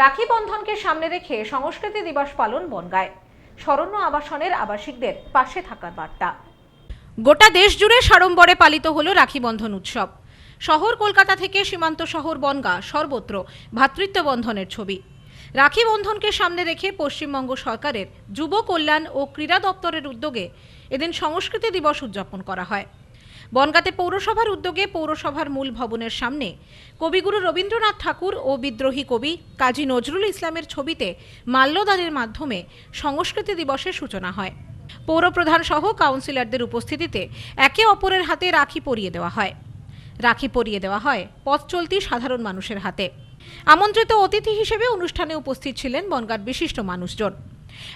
রাখি বন্ধনকে সামনে রেখে সংস্কৃতি দিবস পালন বনগায়। স্মরণ্য আবাসনের আবাসিকদের পাশে থাকার বার্তা। গোটা দেশ জুড়ে সাড়ম্বরে পালিত হল রাখি বন্ধন উৎসব। শহর কলকাতা থেকে সীমান্ত শহর বনগা সর্বত্র ভ্রাতৃত্ব বন্ধনের ছবি। রাখি বন্ধনকে সামনে রেখে পশ্চিমবঙ্গ সরকারের যুব কল্যাণ ও ক্রীড়া দপ্তরের উদ্যোগে এদিন সংস্কৃতি দিবস উদযাপন করা হয়। বনগাঁতে পৌরসভার উদ্যোগে পৌরসভার মূল ভবনের সামনে কবিগুরু রবীন্দ্রনাথ ঠাকুর ও বিদ্রোহী কবি কাজী নজরুল ইসলামের ছবিতে মাল্যদানের মাধ্যমে সংস্কৃতি দিবসের সূচনা হয়। পৌরপ্রধান সহ কাউন্সিলরদের উপস্থিতিতে একে অপরের হাতে রাখি পরিয়ে দেওয়া হয়। রাখি পরিয়ে দেওয়া হয় পথ চলতি সাধারণ মানুষের হাতে। আমন্ত্রিত অতিথি হিসেবে অনুষ্ঠানে উপস্থিত ছিলেন বনগাঁর বিশিষ্ট মানুষজন।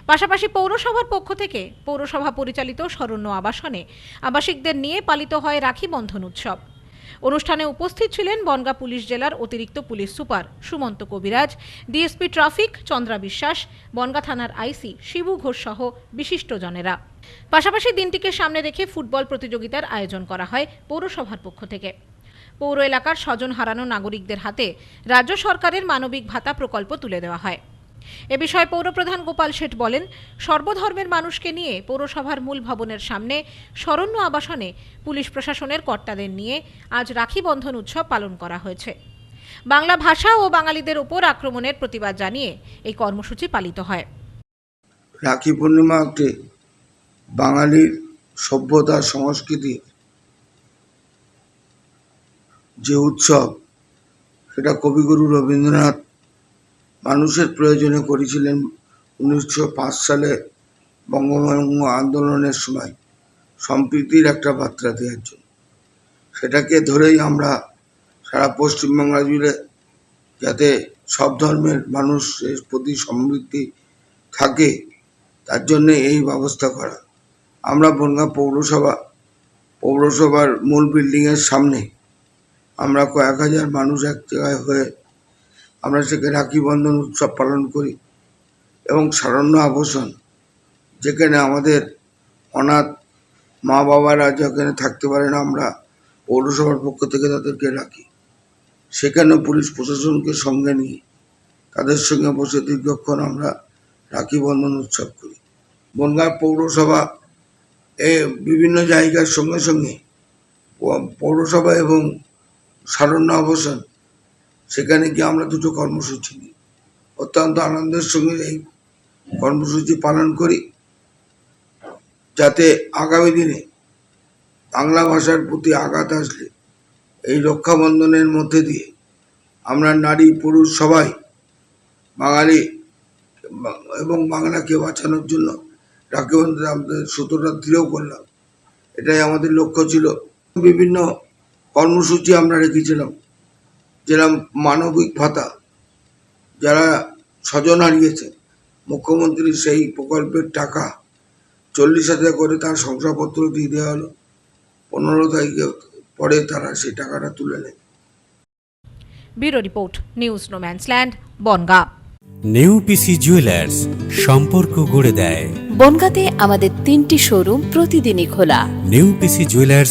পাশাপাশি পৌরসভার পক্ষ থেকে পৌরসভা পরিচালিত স্মরণ্য আবাসনে আবাসিকদের নিয়ে পালিত হয় রাখি বন্ধন উৎসব। অনুষ্ঠানে উপস্থিত ছিলেন বনগাঁ পুলিশ জেলার অতিরিক্ত পুলিশ সুপার সুমন্ত কবিরাজ, ডিএসপি ট্রাফিক চন্দ্রা বিশ্বাস, বনগাঁ থানার আইসি শিবু ঘোষ সহ বিশিষ্টজনেরা পাশাপাশি দিনটিকে সামনে রেখে ফুটবল প্রতিযোগিতার আয়োজন করা হয় পৌরসভার পক্ষ থেকে। পৌর এলাকার স্বজন হারানো নাগরিকদের হাতে রাজ্য সরকারের মানবিক ভাতা প্রকল্প তুলে দেওয়া হয়। এ বিষয়ে পৌরপ্রধান গোপাল শেঠ বলেন, সর্বধর্মের মানুষকে নিয়ে পৌরসভার মূল ভবনের সামনে স্মরণ্য আবাসনে পুলিশ প্রশাসনের কর্তাদের নিয়ে আজ রাখি বন্ধন উৎসব পালন করা হয়েছে। বাংলা ভাষা ও বাঙালিদের ওপর আক্রমণের প্রতিবাদ জানিয়ে এই কর্মসূচি পালিত হয়। রাখি পূর্ণিমা একটি বাঙালির সভ্যতা, সংস্কৃতি যে উৎসব, সেটা কবিগুরু রবীন্দ্রনাথ মানুষের প্রয়োজনে করেছিলেন উনিশশো পাঁচ সালে বঙ্গভঙ্গ আন্দোলনের সময় সম্প্রীতির একটা বার্তা দেওয়ার জন্য। সেটাকে ধরেই আমরা সারা পশ্চিমবাংলা জুড়ে যাতে সব ধর্মের মানুষের প্রতি সমৃদ্ধি থাকে, তার জন্য এই ব্যবস্থা করা। আমরা বনগাঁ পৌরসভা, পৌরসভার মূল বিল্ডিংয়ের সামনে আমরা কয়েক হাজার মানুষ এক জায়গায় হয়ে আমরা সেখানে রাখি বন্ধন উৎসব পালন করি এবং সারণ্য আবাসন, যেখানে আমাদের অনাথ মা বাবারা যেখানে থাকতে পারে না, আমরা পৌরসভার পক্ষ থেকে তাদেরকে রাখি। সেখানে পুলিশ প্রশাসনকে সঙ্গে নিয়ে তাদের সঙ্গে বসে দীর্ঘক্ষণ আমরা রাখি, বন্ধন উৎসব করি। বনগাঁ পৌরসভা এ বিভিন্ন জায়গার সঙ্গে সঙ্গে পৌরসভা এবং সারণ্য আবাসন সেখানে গিয়ে আমরা দুটো কর্মসূচি নিই। অত্যন্ত আনন্দের সঙ্গে এই কর্মসূচি পালন করি। যাতে আগামী দিনে বাংলা ভাষার প্রতি আঘাত আসলে এই রক্ষাবন্ধনের মধ্যে দিয়ে আমরা নারী, পুরুষ সবাই বাঙালি এবং বাংলাকে বাঁচানোর জন্য রাখি বন্ধনে আমাদের সূত্রটা দৃঢ় করলাম। এটাই আমাদের লক্ষ্য ছিল। বিভিন্ন কর্মসূচি আমরা রেখেছিলাম। যেরকম মানবিক ভাতা যারা স্বজন হারিয়েছে মুখ্যমন্ত্রী সেই প্রকল্পের টাকা চল্লিশ হাজার করে তার শংসাপত্র দিয়ে দেওয়া হলো। পনেরো তারিখে পরে তারা সেই টাকাটা তুলে নেয়। Bureau report news no man's land Bongaon. New PC jewellers সম্পর্ক গড়ে দেয়। বনগাঁতে আমাদের তিনটি শোরুম প্রতিদিনই খোলা। New PC jewellers